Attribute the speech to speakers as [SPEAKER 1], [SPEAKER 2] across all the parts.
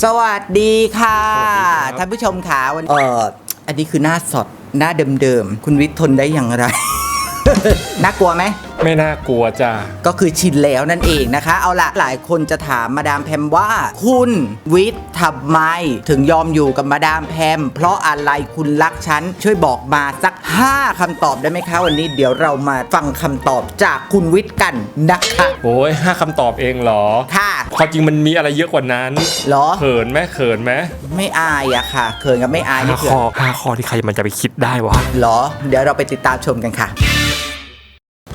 [SPEAKER 1] สวัสดีค่ะ
[SPEAKER 2] สวัสดีครับ
[SPEAKER 1] ท่านผู้ชมขาวันเอออันนี้คือหน้าสดหน้าเดิมๆ คุณวิทย์ทนได้อย่างไร น่ากลัวไหม
[SPEAKER 2] ไม่น่ากลัวจ้า
[SPEAKER 1] ก็คือชินแล้วนั่นเองนะคะ เอาละหลายคนจะถามมาดามแพมว่า คุณวิทย์ทำไม ถึงยอมอยู่กับมาดามแพม เพราะอะไรคุณรักฉัน ช่วยบอกมาสัก 5คำตอบได้ไหมคะ วันนี้เดี๋ยวเรามาฟังคำตอบจากคุณวิทย์กันนะคะ
[SPEAKER 2] โอ้ยห้าคำตอบเองเหรอ
[SPEAKER 1] ค่ะ
[SPEAKER 2] ความจริงมันมีอะไรเยอะกว่านั้น
[SPEAKER 1] เหรอ
[SPEAKER 2] เขินไหมเขินไหม
[SPEAKER 1] ไม่อายอะค่ะเขินกับไม่อายนี่
[SPEAKER 2] ห้า
[SPEAKER 1] คือ
[SPEAKER 2] ข้อห้าข้อที่ใครมันจะไปคิดได้วะ
[SPEAKER 1] เหรอ เดี๋ยวเราไปติดตามชมกันค่ะ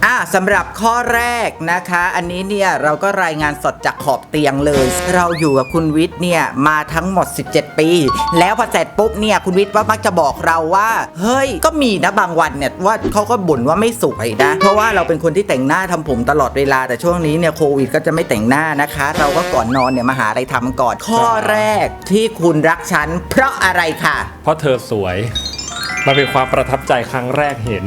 [SPEAKER 1] อ่าสำหรับข้อแรกนะคะ อันนี้เนี่ยเราก็รายงานสดจากขอบเตียงเลย เราอยู่กับคุณวิทย์เนี่ยมาทั้งหมด 17 ปี แล้วพอเสร็จปุ๊บเนี่ยคุณวิทย์ว่ามักจะบอกเราว่า เฮ้ยก็มีนะบางวันเนี่ยว่าเขาก็บ่นว่าไม่สวยนะ เพราะว่าเราเป็นคนที่แต่งหน้าทำผมตลอดเวลาแต่ช่วงนี้เนี่ยโควิดก็จะไม่แต่งหน้านะคะ เราก็ก่อนนอนเนี่ยมาหาอะไรทำก่อนข้อแรกที่คุณรักฉันเพราะอะไรค่ะ
[SPEAKER 2] เพราะเธอสวยมันเป็นความประทับใจครั้งแรกเห็น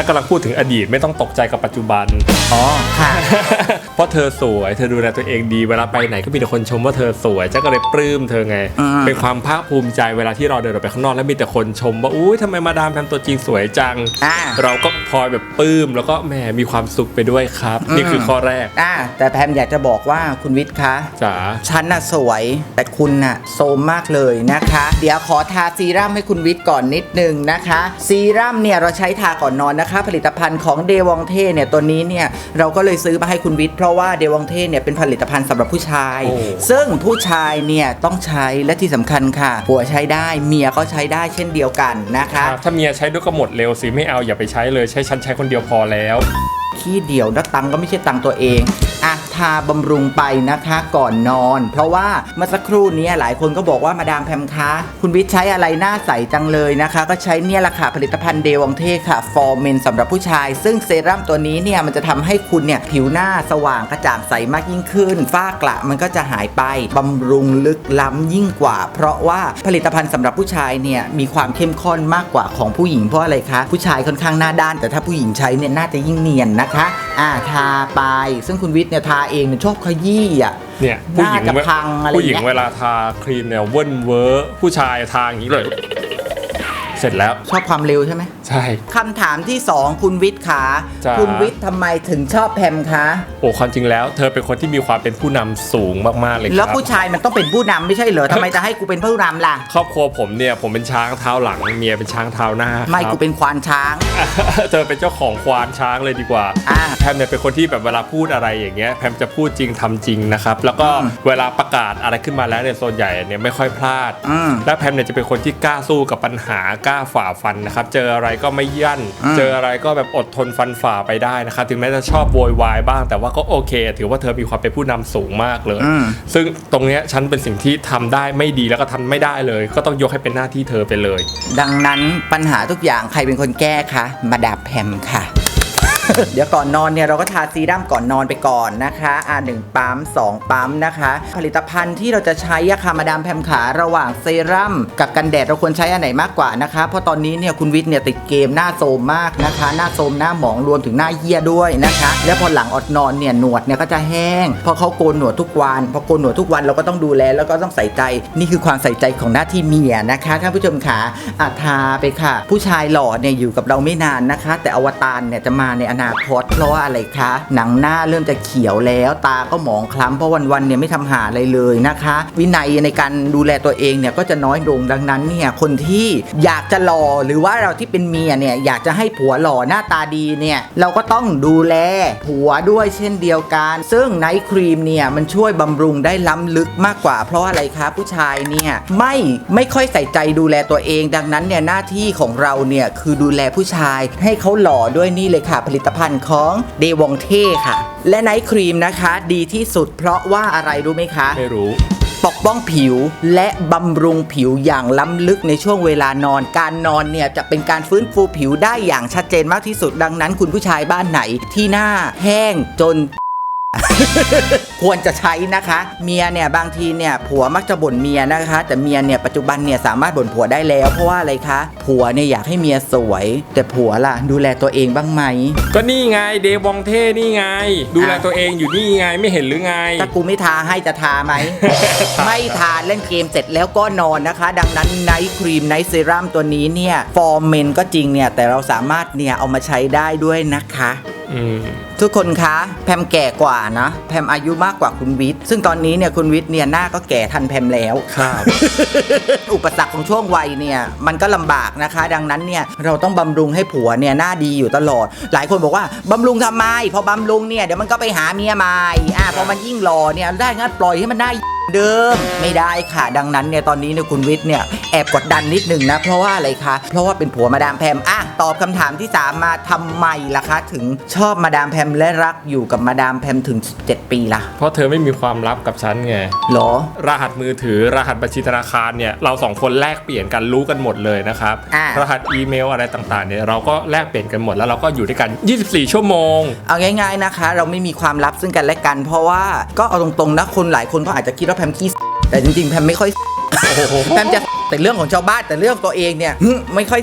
[SPEAKER 2] ฉันกำลังพูดถึงอดีตไม่ต้องตกใจกับปัจจุบัน
[SPEAKER 1] อ๋อค่ะ
[SPEAKER 2] เพราะเธอสวยเธอดูแลตัวเองดีเวลาไปไหนก็มีแต่คนชมว่าเธอสวยฉันก็เลยปลื้มเธอไง
[SPEAKER 1] อืม
[SPEAKER 2] เป็นความภาคภูมิใจเวลาที่เราเดินออกไปข้างนอกแล้วมีแต่คนชมว่าอุ้ยทำไมมาดามแพมตัวจริงสวยจัง
[SPEAKER 1] อ่า
[SPEAKER 2] เราก็พลอยแบบปลื้มแล้วก็แหมมีความสุขไปด้วยครับ นี่คือข้อแรก
[SPEAKER 1] อ่า แต่แพมอยากจะบอกว่าคุณวิทย์คะ
[SPEAKER 2] จ๋า
[SPEAKER 1] ฉันน่ะสวยแต่คุณน่ะโซมมากเลยนะคะ เดี๋ยวขอทาซีรั่มให้คุณวิทย์ก่อนนิดนึงนะคะ ซีรั่มเนี่ยเราใช้ทาก่อนนอนนะคะผลิตภัณฑ์ของเดวองเทเนี่ยตัวนี้เนี่ยเราก็เลยซื้อมาให้คุณวิทย์เพราะว่าเดวองเทเนี่ยเป็นผลิตภัณฑ์สำหรับผู้ชาย
[SPEAKER 2] โอ้
[SPEAKER 1] ซึ่งผู้ชายเนี่ยต้องใช้และที่สำคัญค่ะผัวใช้ได้เมียก็ใช้ได้เช่นเดียวกันนะคะ
[SPEAKER 2] ถ้าเมียใช้ด้วยก็หมดเร็วสิไม่เอาอย่าไปใช้เลยใช้ฉันใช้คนเดียวพอแล้ว
[SPEAKER 1] ขี้เดียวนะตังค์ก็ไม่ใช่ตังค์ตัวเองอะ ทาบำรุงไปนะคะก่อนนอน เพราะว่าเมื่อสักครู่นี้หลายคนก็บอกว่ามาดามแพมคะคุณวิทย์ใช้อะไรหน้าใสจังเลยนะคะ ก็ใช้เนี่ยแหละค่ะผลิตภัณฑ์เดวังเทค่ะฟอร์เมนสำหรับผู้ชาย ซึ่งเซรั่มตัวนี้เนี่ยมันจะทำให้คุณเนี่ยผิวหน้าสว่างกระจ่างใสมากยิ่งขึ้น ฝ้ากระมันก็จะหายไปบำรุงลึกล้ำยิ่งกว่า เพราะว่าผลิตภัณฑ์สำหรับผู้ชายเนี่ยมีความเข้มข้นมากกว่าของผู้หญิงเพราะอะไรคะผู้ชายค่อนข้างหน้าด้าน แต่ถ้าผู้หญิงใช้เนี่ยน่าจะยิ่งเนียนนะคะอ่าทาไป ซึ่งคุณวิทย์เนี่ยทาเองเนี่ยชอบขยี้อะ
[SPEAKER 2] เนี่ยผู้หญิง
[SPEAKER 1] น่าจะพังอะไร
[SPEAKER 2] ผู้หญิง
[SPEAKER 1] เงี้ย
[SPEAKER 2] เวลาทาครีมเนี่ยเว่นเวอร์ผู้ชายทาอย่างนี้เลย เสร็จแล้ว
[SPEAKER 1] ชอบความเร็วใช่ไหม
[SPEAKER 2] ใช่
[SPEAKER 1] คำถามที่ 2 คุณวิทย์ขา
[SPEAKER 2] จ้า
[SPEAKER 1] คุณวิทย์ทำไมถึงชอบแพมคะ
[SPEAKER 2] โอ้ความจริงแล้ว เธอเป็นคนที่มีความเป็นผู้นำสูงมากๆเลยค
[SPEAKER 1] แล้ว
[SPEAKER 2] รับ
[SPEAKER 1] ผู้ชายมันต้องเป็นผู้นำไม่ใช่เหรอทำไมจะให้กูเป็นผู้นำล่ะ
[SPEAKER 2] ครอบครัวผมเนี่ยผมเป็นช้างเท้าหลังเมียเป็นช้างเท้าหน้า
[SPEAKER 1] ไม่
[SPEAKER 2] ครับ
[SPEAKER 1] กู เป็นควานช้าง
[SPEAKER 2] เธอเป็นเจ้าของควานช้างเลยดีกว่า
[SPEAKER 1] อ่า
[SPEAKER 2] แพมเนี่ยเป็นคนที่แบบเวลาพูดอะไรอย่างเงี้ยแพมจะพูดจริงทำจริงนะครับ แล้วก็
[SPEAKER 1] อืม
[SPEAKER 2] เวลาประกาศอะไรขึ้นมาแล้วเนี่ยส่วนใหญ่เนี่ยไม่ค่อยพลาด
[SPEAKER 1] อืม
[SPEAKER 2] และแพมเนี่ยจะเป็นคนที่กล้าสู้กับปัญหากล้าฝ่าฟันนะครับ เจออะไรก็ไม่ยั่น
[SPEAKER 1] อืม
[SPEAKER 2] เจออะไรก็แบบอดทนฟันฝ่าไปได้นะครับ ถึงแม้จะชอบโวยวายบ้าง แต่ว่าก็โอเค ถือว่าเธอมีความเป็นผู้นำสูงมากเลย
[SPEAKER 1] อืม
[SPEAKER 2] ซึ่งตรงเนี้ยฉันเป็นสิ่งที่ทำได้ไม่ดีแล้วก็ทำไม่ได้เลย ก็ต้องยกให้เป็นหน้าที่เธอไปเลย
[SPEAKER 1] ดังนั้นปัญหาทุกอย่างใครเป็นคนแก้คะ มาดามแพมค่ะ เดี๋ยวก่อนนอนเนี่ยเราก็ทาซีรั่มก่อนนอนไปก่อนนะคะอ่าหนึ่งปั๊มสองปั๊มนะคะ ผลิตภัณฑ์ที่เราจะใช้อะค่ะมาดามแพมขาระหว่างเซรั่มกับกันแดดเราควรใช้อันไหนมากกว่านะคะ เพราะตอนนี้เนี่ยคุณวิทย์เนี่ยติดเกมหน้าโซมมากนะคะ หน้าโซมหน้าหมองรวมถึงหน้าเหี้ยด้วยนะคะ แล้วพอหลังอดนอนเนี่ยหนวดเนี่ยก็จะแห้งเพราะเขาโกนหนวดทุกวันพอโกนหนวดทุกวันเราก็ต้องดูแลแล้วก็ต้องใส่ใจ นี่คือความใส่ใจของหน้าที่เมียนะคะท่านผู้ชมขาอาทาไปค่ะ ผู้ชายหล่อเนี่ยอยู่กับเราไม่นานนะคะ แต่อวตารเนี่ยจะมาในอนาคตเพราะว่าอะไรคะ หนังหน้าเริ่มจะเขียวแล้วตาก็หมองคล้ำเพราะวันๆเนี่ยไม่ทำหาอะไรเลยนะคะ วินัยในการดูแลตัวเองเนี่ยก็จะน้อยลงดังนั้นเนี่ยคนที่อยากจะหล่อหรือว่าเราที่เป็นเมียเนี่ยอยากจะให้ผัวหล่อหน้าตาดีเนี่ยเราก็ต้องดูแลผัวด้วยเช่นเดียวกัน ซึ่งไนท์ครีมเนี่ยมันช่วยบำรุงได้ล้ำลึกมากกว่า เพราะอะไรคะผู้ชายเนี่ยไม่ไม่ค่อยใส่ใจดูแลตัวเอง ดังนั้นเนี่ยหน้าที่ของเราเนี่ยคือดูแลผู้ชายให้เขาหล่อด้วยนี่เลยค่ะผลิตภัณฑ์ของเดวองเท่ค่ะ และไนท์ครีมนะคะ ดีที่สุดเพราะว่าอะไรรู้ไหมคะ
[SPEAKER 2] ไม่รู้
[SPEAKER 1] ปกป้องผิวและบำรุงผิวอย่างล้ำลึกในช่วงเวลานอน การนอนเนี่ยจะเป็นการฟื้นฟูผิวได้อย่างชัดเจนมากที่สุดดังนั้น คุณผู้ชายบ้านไหนที่หน้าแห้งจน ควรจะใช้นะคะ เมียเนี่ยบางทีเนี่ยผัวมักจะบ่นเมียนะคะ แต่เมียเนี่ยปัจจุบันเนี่ยสามารถบ่นผัวได้แล้ว เพราะว่าอะไรคะผัวเนี่ยอยากให้เมียสวย แต่ผัวล่ะดูแลตัวเองบ้างไหม
[SPEAKER 2] ก็นี่ไงเดวองเท่นี่ไง ดูแลตัวเองอยู่นี่ไงไม่เห็นหรือไง
[SPEAKER 1] ถ้ากูไม่ทาให้จะทาไหม ไม่ทาเล่นเกมเสร็จแล้วก็นอนนะคะ ดังนั้นไนท์ครีมไนท์เซรั่มตัวนี้เนี่ยฟอร์เมนก็จริงเนี่ยแต่เราสามารถเนี่ยเอามาใช้ได้ด้วยนะคะ
[SPEAKER 2] อืม
[SPEAKER 1] ทุกคนคะแพมแก่กว่านะแพมอายุมากกว่าคุณวิทย์ซึ่งตอนนี้เนี่ยคุณวิทย์เนี่ยหน้าก็แก่ทันแพมแล้ว
[SPEAKER 2] ครับ
[SPEAKER 1] อุปสรรคของช่วงวัยเนี่ยมันก็ลำบากนะคะ ดังนั้นเนี่ยเราต้องบำรุงให้ผัวเนี่ยหน้าดีอยู่ตลอด หลายคนบอกว่าบำรุงทำไม พอบำรุงเนี่ยเดี๋ยวมันก็ไปหาเมียใหม่อะพอมันยิ่งหล่อเนี่ยได้งั้นปล่อยให้มันหน้า เดิมไม่ได้ค่ะ ดังนั้นเนี่ยตอนนี้เนี่ยคุณวิทย์เนี่ยแอบกดดันนิดหนึ่งนะ เพราะว่าอะไรคะ เพราะว่าเป็นผัวมาดามแพมอะตอบคำถามที่สามมาทำไมล่ะคะ ถึงชอบมาดามแพมและรักอยู่กับมาดามแพมถึง 17 ปีล่ะ
[SPEAKER 2] เพราะเธอไม่มีความลับกับฉันไง
[SPEAKER 1] เหรอ
[SPEAKER 2] รหัสมือถือรหัสบัญชีธนาคารเนี่ยเราสองคนแลกเปลี่ยนกันรู้กันหมดเลยนะครับ
[SPEAKER 1] อะ
[SPEAKER 2] รหัสอีเมลอะไรต่างๆเนี่ยเราก็แลกเปลี่ยนกันหมดแล้วเราก็อยู่ด้วยกัน 24 ชั่วโมง
[SPEAKER 1] เอาง่าย ๆนะคะ เราไม่มีความลับซึ่งกันและกัน เพราะว่าก็เอาตรงๆนะคนหลายคนก็อาจจะคิดว่าแพมขี้แต่จริงๆแพมไม่ค่อยแพมจะแต่เรื่องของชาวบ้านแต่เรื่องตัวเองเนี่ยหึไม่ค่อย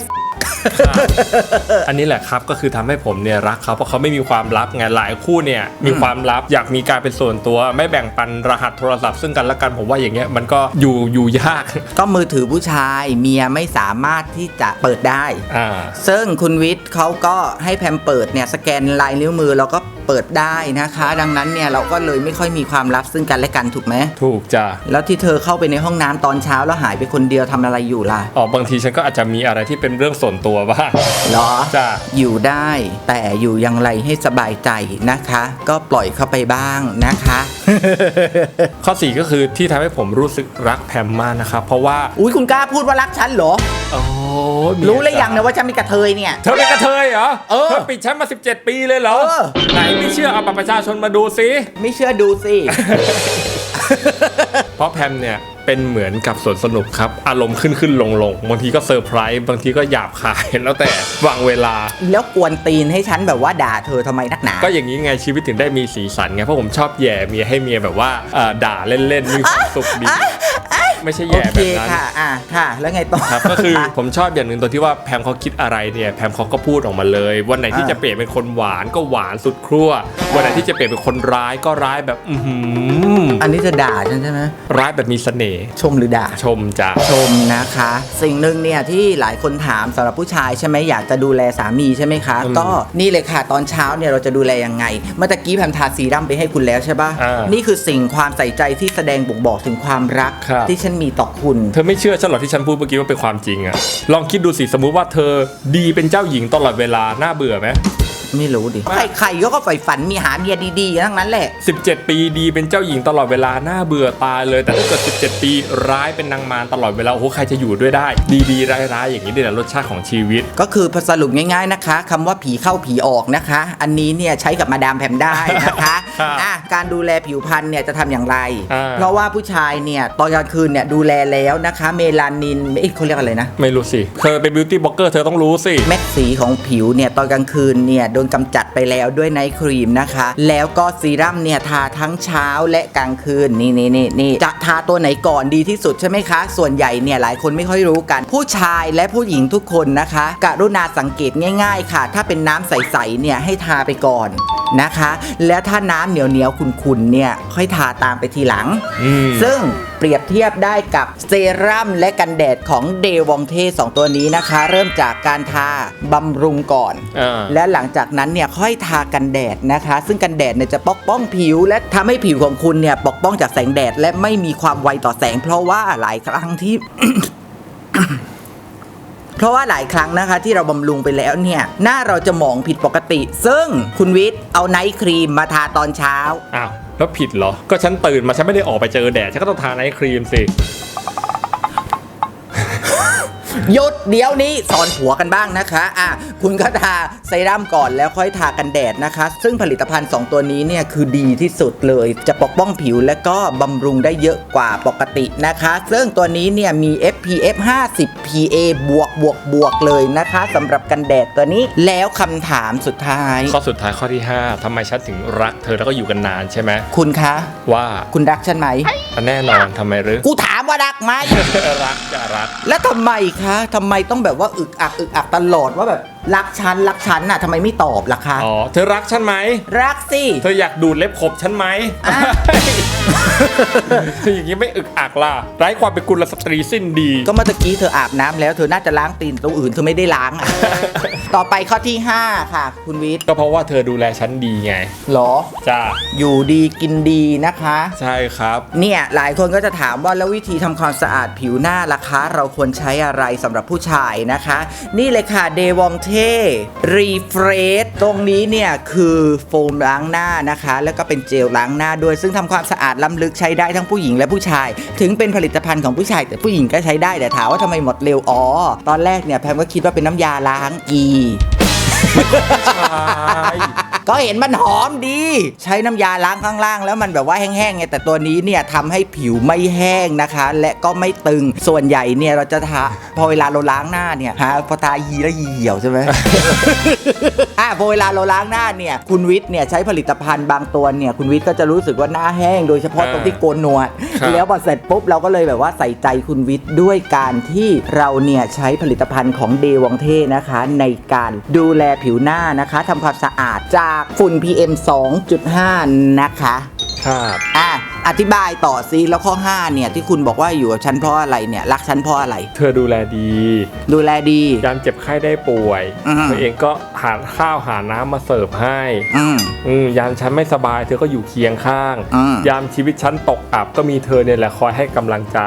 [SPEAKER 2] อันนี้แหละครับก็คือทำให้ผมเนี่ยรักเขาเพราะเขาไม่มีความลับไงหลายคู่เนี่ยมีความลับอยากมีการเป็นส่วนตัว ไม่แบ่งปันรหัสโทรศัพท์ซึ่งกันและกันผมว่าอย่างเงี้ยมันก็อยู่อยู่ยาก
[SPEAKER 1] ก็มือถือผู้ชายเมียไม่สามารถที่จะเปิดได้
[SPEAKER 2] อ่า
[SPEAKER 1] ซึ่งคุณวิทย์เขาก็ให้แพมเปิดเนี่ยสแกนลายนิ้วมือแล้วก็เปิดได้นะคะ ดังนั้นเนี่ยเราก็เลยไม่ค่อยมีความลับซึ่งกันและกันถูกไหม
[SPEAKER 2] ถูกจ้ะ
[SPEAKER 1] แล้วที่เธอเข้าไปในห้องน้ำตอนเช้าแล้วหายไปคนเดียวทำอะไรอยู่ล่ะ
[SPEAKER 2] อ๋อบางทีฉันก็อาจจะมีอะไรที่เป็นเรื่องส่วนตัวบ้าง
[SPEAKER 1] เหรอ
[SPEAKER 2] จ้ะ
[SPEAKER 1] อยู่ได้แต่อยู่อย่างไรให้สบายใจนะคะ ก็ปล่อยเข้าไปบ้างนะคะ
[SPEAKER 2] ข้อ4ก็คือที่ทำให้ผมรู้สึกรักแพมมากนะครับเพราะว่า
[SPEAKER 1] อุ้ยคุณกล้าพูดว่ารักฉันเหรอ
[SPEAKER 2] โอ้มี
[SPEAKER 1] รู้เลยยังนะว่าฉันเป็นกระเทยเนี่ย
[SPEAKER 2] เธอเป็นกระเทยเหรอ
[SPEAKER 1] เออ
[SPEAKER 2] เธอปิดฉันมา 17 ปีเลยเหรอ
[SPEAKER 1] เออ
[SPEAKER 2] ไหนไม่เชื่อเอาบัตรประชาชนมาดูสิ
[SPEAKER 1] ไม่เชื่อดูสิ
[SPEAKER 2] เพราะแพมเนี่ยเป็นเหมือนกับสวนสนุกครับ อารมณ์ขึ้นขึ้นลงลงบางทีก็เซอร์ไพรส์บางทีก็หยาบคายแล้วแต่วางเวลา
[SPEAKER 1] แล้วกวนตีนให้ฉันแบบว่าด่าเธอทำไมนักหนา
[SPEAKER 2] ก็อย่างนี้ไงชีวิตถึงได้มีสีสันไงเพราะผมชอบแย่เมียให้เมียแบบว่าเอ่อด่าเล่นๆมีความสุขดี ไม่ใช่
[SPEAKER 1] โอ
[SPEAKER 2] แย่
[SPEAKER 1] เค
[SPEAKER 2] แบบนั้น
[SPEAKER 1] ค่ะ อะค่ะ แล้วไงต่อ
[SPEAKER 2] ครับก็คือผมชอบอย่างหนึ่งตัวที่ว่าแพมเขาคิดอะไรเนี่ยแพมเขาก็พูดออกมาเลย วันไหนที่
[SPEAKER 1] อ่า
[SPEAKER 2] จะเปลี่ยนเป็นคนหวานก็หวานสุดครั่ววันไหนที่จะเปลี่ยนเป็นคนร้ายก็ร้ายแบบอือหือ
[SPEAKER 1] อันนี้จะด่าฉันใช่ไหม
[SPEAKER 2] ร้ายแบบมีเสน่ห์
[SPEAKER 1] ชมหรือด่า
[SPEAKER 2] ชมจ้ะ
[SPEAKER 1] ชมนะคะ สิ่งหนึ่งเนี่ยที่หลายคนถามสำหรับผู้ชายใช่ไหมอยากจะดูแลสามีใช่ไหมคะ
[SPEAKER 2] อืม
[SPEAKER 1] ก็นี่เลยค่ะตอนเช้าเนี่ยเราจะดูแลยังไง เมื่อตะกี้แพมทาสีดำไปให้คุณแล้วใช่ปะ
[SPEAKER 2] อ่า
[SPEAKER 1] นี่คือสิ่งความใส่ใจที่แสดงบ่งบอกถึงความรัก
[SPEAKER 2] ครับ
[SPEAKER 1] ที่ฉันมีต่อคุณ
[SPEAKER 2] เธอไม่เชื่อฉันหรอกที่ฉันพูดเมื่อกี้ว่าเป็นความจริงอะลองคิดดูสิสมมุติว่าเธอดีเป็นเจ้าหญิงตลอดเวลาน่าเบื่อไหม
[SPEAKER 1] ไม่รู้ดิใครใครๆก็ใฝ่ฝันมีหาเมียดีๆทั้งนั้นแหละ
[SPEAKER 2] 17 ปีดีเป็นเจ้าหญิงตลอดเวลาน่าเบื่อตายเลยแต่ถ้าเกิด 17 ปีร้ายเป็นนางมารตลอดเวลาโอ้โหใครจะอยู่ด้วยได้ ดีๆร้ายๆอย่างนี้นี่แหละรสชาติของชีวิต
[SPEAKER 1] ก็คือสรุปง่ายๆนะคะคำว่าผีเข้าผีออกนะคะ อันนี้เนี่ยใช้กับมาดามแพมได้นะคะ
[SPEAKER 2] ครับ
[SPEAKER 1] อะการดูแลผิวพรรณเนี่ยจะทำอย่างไร
[SPEAKER 2] อ่า
[SPEAKER 1] เพราะว่าผู้ชายเนี่ยตอนกลางคืนเนี่ยดูแลแล้วนะคะ เมลานินเอ้ยเขาเรียกอะไรนะ
[SPEAKER 2] ไม่รู้สิ เธอเป็นบิวตี้บล็อกเกอร์เธอต้องรู้สิ
[SPEAKER 1] เม็ดสีของผิวเนี่ยตอนกลางคืนเนี่ยโดนกำจัดไปแล้วด้วยไนท์ครีมนะคะ แล้วก็ซีรั่มเนี่ยทาทั้งเช้าและกลางคืนนี่นี่นี่นี่จะทาตัวไหนก่อนดีที่สุดใช่ไหมคะ ส่วนใหญ่เนี่ยหลายคนไม่ค่อยรู้กัน ผู้ชายและผู้หญิงทุกคนนะคะกรุณาสังเกตง่าย ๆ ค่ะ ถ้าเป็นน้ำใสๆเนี่ยให้ทาไปก่อนนะคะ แล้วถ้าน้ำเหนียวๆขุ่นๆเนี่ยค่อยทาตามไปทีหลัง
[SPEAKER 2] อืม
[SPEAKER 1] ซึ่ง เปรียบเทียบได้กับเซรั่มและกันแดดของเดวองเทสองตัวนี้นะคะ เริ่มจากการทาบำรุงก่อน
[SPEAKER 2] อ่า
[SPEAKER 1] และหลังจากนั้นเนี่ยค่อยทากันแดดนะคะ ซึ่งกันแดดเนี่ยจะปกป้องผิว และทำให้ผิวของคุณเนี่ยปกป้องจากแสงแดดและไม่มีความไวต่อแสง เพราะว่าหลายครั้งที่ เพราะว่าหลายครั้งนะคะที่เราบำรุงไปแล้วเนี่ย หน้าเราจะหมองผิดปกติ ซึ่งคุณวิทย์เอาไนท์ครีมมาทาตอนเช้า
[SPEAKER 2] อ้าว แล้วผิดเหรอ ก็ฉันตื่นมาฉันไม่ได้ออกไปเจอแดด ฉันก็ต้องทาไนท์ครีมสิ
[SPEAKER 1] หยุดเดี๋ยวนี้สอนผัวกันบ้างนะคะ อะ คุณก็ทาเซรั่มก่อนแล้วค่อยทากันแดดนะคะ ซึ่งผลิตภัณฑ์ 2 ตัวนี้เนี่ยคือดีที่สุดเลย จะปกป้องผิวและก็บำรุงได้เยอะกว่าปกตินะคะ ซึ่งตัวนี้เนี่ยมี SPF 50 PA บวกบวกบวกเลยนะคะสำหรับกันแดดตัวนี้ แล้วคำถามสุดท้าย
[SPEAKER 2] ข้อสุดท้ายข้อที่ 5ทำไมฉันถึงรักเธอแล้วก็อยู่กันนานใช่ไหม
[SPEAKER 1] คุณคะ
[SPEAKER 2] ว่า
[SPEAKER 1] คุณรักฉันไหม
[SPEAKER 2] แน่นอนทำไมหรือ
[SPEAKER 1] กูถามว่ารักไหม
[SPEAKER 2] รักจะรัก
[SPEAKER 1] แล้วทำไมคะทำไมต้องแบบว่าอึกอักอึกอักตลอดว่าแบบ รักฉันรักฉันน่ะทำไมไม่ตอบล่ะคะ
[SPEAKER 2] อ๋อ เธอรักฉันไหม
[SPEAKER 1] รักสิ
[SPEAKER 2] เธออยากดูดเล็บขบฉันไหม
[SPEAKER 1] อะ
[SPEAKER 2] เธออย่างนี้ไม่อึกอักล่ะ ไร้ความเป็นกุลสตรีสิ้นดี
[SPEAKER 1] ก็เมื่อตะกี้เธออาบน้ำแล้วเธอน่าจะล้างตีนตรงอื่นเธอไม่ได้ล้างอะต่อไปข้อที่ 5 ค่ะ คุณวิทย์
[SPEAKER 2] ก็เพราะว่าเธอดูแลฉันดีไง
[SPEAKER 1] หรอ
[SPEAKER 2] จ้า
[SPEAKER 1] อยู่ดีกินดีนะคะ
[SPEAKER 2] ใช่ครับ
[SPEAKER 1] เนี่ยหลายคนก็จะถามว่าแล้ววิธีทำความสะอาดผิวหน้าล่ะคะ เราควรใช้อะไรสำหรับผู้ชายนะคะ นี่เลยค่ะเดวองเทรีเฟรชตรงนี้เนี่ย คือโฟมล้างหน้านะคะ แล้วก็เป็นเจลล้างหน้าด้วยซึ่งทำความสะอาดล้ำลึกใช้ได้ทั้งผู้หญิงและผู้ชาย ถึงเป็นผลิตภัณฑ์ของผู้ชาย แต่ผู้หญิงก็ใช้ได้แต่ถามว่าทำไมหมดเร็วอ๋อตอนแรกเนี่ยแพมก็คิดว่าเป็นน้ำยาล้างอี
[SPEAKER 2] ใช่
[SPEAKER 1] ก็เห็นมันหอมดี ใช้น้ำยาล้างข้างล่าง แล้วมันแบบว่าแห้งๆไงแต่ตัวนี้เนี่ยทำให้ผิวไม่แห้งนะคะ และก็ไม่ตึงส่วนใหญ่เนี่ยเราจะทาพอเวลาเราล้างหน้าเนี่ยฮะพอทายีแล้วยีเหี่ยวใช่ไหมอะพอเวลาเราล้างหน้าเนี่ยคุณวิทย์เนี่ยใช้ผลิตภัณฑ์บางตัวเนี่ยคุณวิทย์ก็จะรู้สึกว่าหน้าแห้ง โดยเฉพาะตรงที่โกนหนวด
[SPEAKER 2] ครับ
[SPEAKER 1] แล้วพอเสร็จปุ๊บเราก็เลยแบบว่าใส่ใจคุณวิทย์ด้วยการที่เราเนี่ยใช้ผลิตภัณฑ์ของเดวังเทนะคะ ในการดูแลผิวหน้านะคะทำความสะอาดจากฝุ่น PM 2.5 นะคะ
[SPEAKER 2] ครับ
[SPEAKER 1] อะ อธิบายต่อซิแล้วข้อ5เนี่ยที่คุณบอกว่าอยู่กับฉันเพราะอะไรเนี่ยรักฉันเพราะอะไร
[SPEAKER 2] เธอดูแลดี
[SPEAKER 1] ดูแลดี
[SPEAKER 2] ยามเจ็บไข้ได้ป่วย
[SPEAKER 1] อืม
[SPEAKER 2] เธอเองก็หาข้าวหาน้ำมาเสิร์ฟให้
[SPEAKER 1] อืม
[SPEAKER 2] อืมยามฉันไม่สบายเธอก็อยู่เคียงข้าง
[SPEAKER 1] อืม
[SPEAKER 2] ยามชีวิตฉันตกอับก็มีเธอเนี่ยแหละคอยให้กำลังใจ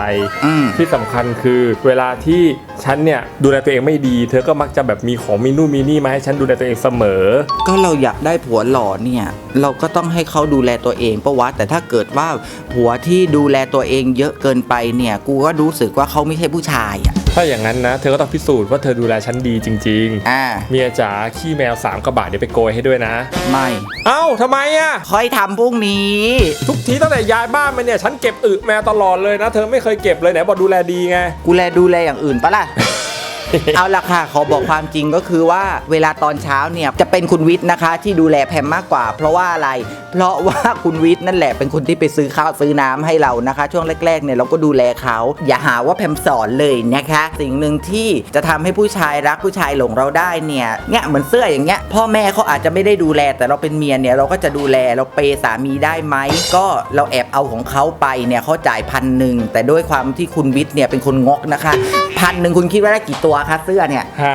[SPEAKER 1] อืม
[SPEAKER 2] ที่สำคัญคือเวลาที่ฉันเนี่ยดูแลตัวเองไม่ดี เธอก็มักจะแบบมีของมีนู่นมีนี่มาให้ฉันดูแลตัวเองเสมอ
[SPEAKER 1] ก็เราอยากได้ผัวหล่อเนี่ย เราก็ต้องให้เขาดูแลตัวเองปะวะแต่ถ้าเกิดว่าผัวที่ดูแลตัวเองเยอะเกินไปเนี่ย กูก็รู้สึกว่าเขาไม่ใช่ผู้ชายอะ
[SPEAKER 2] ถ้าอย่างนั้นนะ เธอก็ต้องพิสูจน์ว่าเธอดูแลฉันดีจริง
[SPEAKER 1] อ่า
[SPEAKER 2] ๆ เมียจ๋าขี้แมวสามกระบาดเดี๋ยวไปโกยให้ด้วยนะ
[SPEAKER 1] ไม่
[SPEAKER 2] เอ้าทำไมอะ
[SPEAKER 1] ค่อยทำพรุ่งนี้
[SPEAKER 2] ทุกทีตั้งแต่ย้ายบ้านมาเนี่ยฉันเก็บอึแมวตลอดเลยนะ เธอไม่เคยเก็บเลยไหนบอกดูแลดีไง
[SPEAKER 1] กูแลดูแลอย่างอื่นปะล่ะ เอาละค่ะขอบอกความจริงก็คือว่าเวลาตอนเช้าเนี่ยจะเป็นคุณวิทย์นะคะ ที่ดูแลแพมมากกว่า เพราะว่าอะไร เพราะว่าคุณวิทย์นั่นแหละเป็นคนที่ไปซื้อข้าวซื้อน้ำให้เรานะคะ ช่วงแรกๆเนี่ยเราก็ดูแลเขาอย่าหาว่าแพมสอนเลยนะคะ สิ่งหนึ่งที่จะทำให้ผู้ชายรักผู้ชายหลงเราได้เนี่ยเนี่ยเหมือนเสื้ออย่างเงี้ยพ่อแม่เขาอาจจะไม่ได้ดูแลแต่เราเป็นเมียเนี่ยเราก็จะดูแลเราเปย์สามีได้ไหมก็เราแอบเอาของเขาไปเนี่ยเขาจ่ายพันหนึ่งแต่ด้วยความที่คุณวิทย์เนี่ยเป็นคนงกนะคะพันหนึ่งคุณคิดว่าได้กี่ตัวคะเสื้อเนี่ย
[SPEAKER 2] ห้า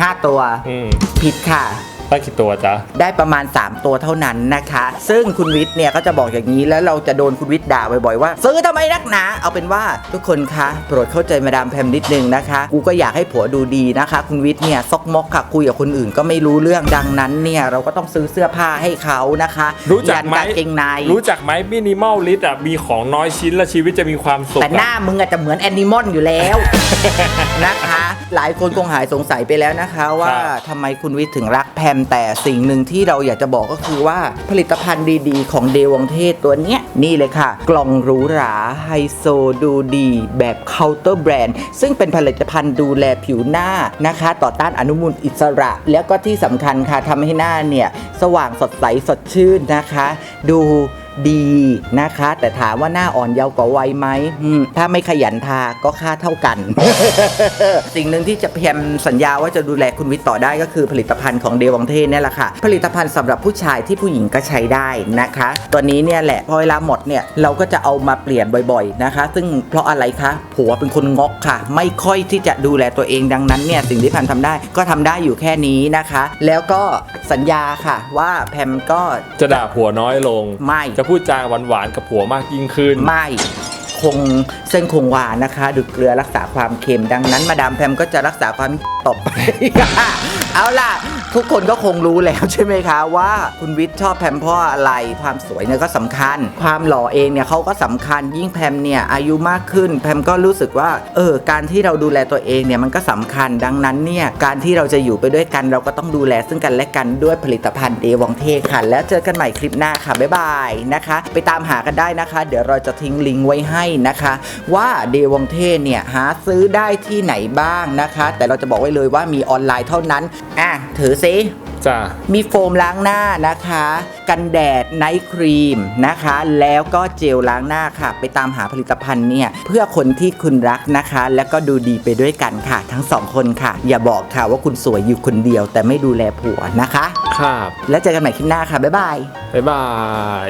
[SPEAKER 1] ห้าตัว
[SPEAKER 2] อืม
[SPEAKER 1] ผิดค่ะ
[SPEAKER 2] ได้กี่ตัวจ๊ะ
[SPEAKER 1] ได้ประมาณ 3 ตัวเท่านั้นนะคะ ซึ่งคุณวิทย์เนี่ยก็จะบอกอย่างนี้แล้วเราจะโดนคุณวิทย์ด่าบ่อยๆว่า ซื้อทำไมนักหนาเอาเป็นว่าทุกคนคะโปรดเข้าใจมาดามแพมนิดนึงนะคะกูก็อยากให้ผัวดูดีนะคะ คุณวิทย์เนี่ยซกมกค่ะคุยกับคนอื่นก็ไม่รู้เรื่องดังนั้นเนี่ยเราก็ต้องซื้อเสื้อผ้าให้เขานะคะ
[SPEAKER 2] รู้จักไหม
[SPEAKER 1] ยันางเกงใน
[SPEAKER 2] รู้จักไหมมินิมอลลิสอะมีของน้อยชิ้นและชีวิตจะมีความสุข
[SPEAKER 1] แต่หน้า
[SPEAKER 2] อะ
[SPEAKER 1] มึงอาจจะเหมือนแอนิมอลอยู่แล้วนะคะ หลายคนคงหายสงสัยไปแล้วนะคะ ว่าทำไมคุณวิทย์ถึงรักแพมแต่สิ่งหนึ่งที่เราอยากจะบอกก็คือว่าผลิตภัณฑ์ดีๆ ของเดวองเทศตัวเนี้ยนี่เลยค่ะ กล่องหรูหราไฮโซดูดี แบบเคาน์เตอร์แบรนด์ซึ่งเป็นผลิตภัณฑ์ดูแลผิวหน้านะคะ ต่อต้านอนุมูลอิสระ แล้วก็ที่สำคัญค่ะทำให้หน้าเนี่ย สว่างสดใสสดชื่นนะคะ ดู ดีนะคะ แต่ถามว่าหน้าอ่อนเยาว์กว่าวัยไหมอืมถ้าไม่ขยันทาก็ค่าเท่ากัน สิ่งหนึ่งที่จะเพียมสัญญาว่าจะดูแลคุณวิทย์ต่อได้ก็คือผลิตภัณฑ์ของเดวังเทศเนี่ยแหละค่ะ ผลิตภัณฑ์สำหรับผู้ชายที่ผู้หญิงก็ใช้ได้นะคะ ตัวนี้เนี่ยแหละพอเวลาหมดเนี่ยเราก็จะเอามาเปลี่ยนบ่อยๆนะคะ ซึ่งเพราะอะไรคะผัวเป็นคนงกค่ะ ไม่ค่อยที่จะดูแลตัวเองดังนั้นเนี่ยสิ่งที่แพมทำได้ก็ทำได้อยู่แค่นี้นะคะ แล้วก็สัญญาค่ะว่าแพมก็
[SPEAKER 2] จะด่าผัวน้อยลง
[SPEAKER 1] ไม่
[SPEAKER 2] จะพูดจาหวานๆกับผัวมากยิ่งขึ้น
[SPEAKER 1] ไม่คงเส้นคงวานะคะดูเกลือรักษาความเค็มดังนั้นมาดามแพมก็จะรักษาความต่อไป เอาล่ะ ทุกคนก็คงรู้แล้วใช่ไหมคะว่าคุณวิทย์ชอบแพมเพราะอะไร ความสวยเนี่ยก็สำคัญ ความหล่อเองเนี่ยเขาก็สำคัญยิ่งแพมเนี่ยอายุมากขึ้น แพมก็รู้สึกว่าเออการที่เราดูแลตัวเองเนี่ยมันก็สำคัญดังนั้นเนี่ยการที่เราจะอยู่ไปด้วยกัน เราก็ต้องดูแลซึ่งกันและกันด้วยผลิตภัณฑ์เดวองเทค่ะแล้วเจอกันใหม่คลิปหน้าค่ะบ๊ายบายนะคะ ไปตามหากันได้นะคะ เดี๋ยวเราจะทิ้งลิงก์ไว้ให้นะคะ ว่าเดวองเทเนี่ยหาซื้อได้ที่ไหนบ้างนะคะ แต่เราจะบอกไว้เลยว่ามีออนไลน์เท่านั้นอะ ถือซิ
[SPEAKER 2] จ้า
[SPEAKER 1] มีโฟมล้างหน้านะคะ กันแดดไนท์ครีมนะคะ แล้วก็เจลล้างหน้าค่ะ ไปตามหาผลิตภัณฑ์เนี่ย เพื่อคนที่คุณรักนะคะ แล้วก็ดูดีไปด้วยกันค่ะ ทั้งสองคนค่ะ อย่าบอกค่ะว่าคุณสวยอยู่คนเดียว แต่ไม่ดูแลผัวนะคะ
[SPEAKER 2] ครับ
[SPEAKER 1] แล้วเจอกันใหม่คลิปหน้าค่ะ บ๊ายบาย
[SPEAKER 2] บ๊ายบาย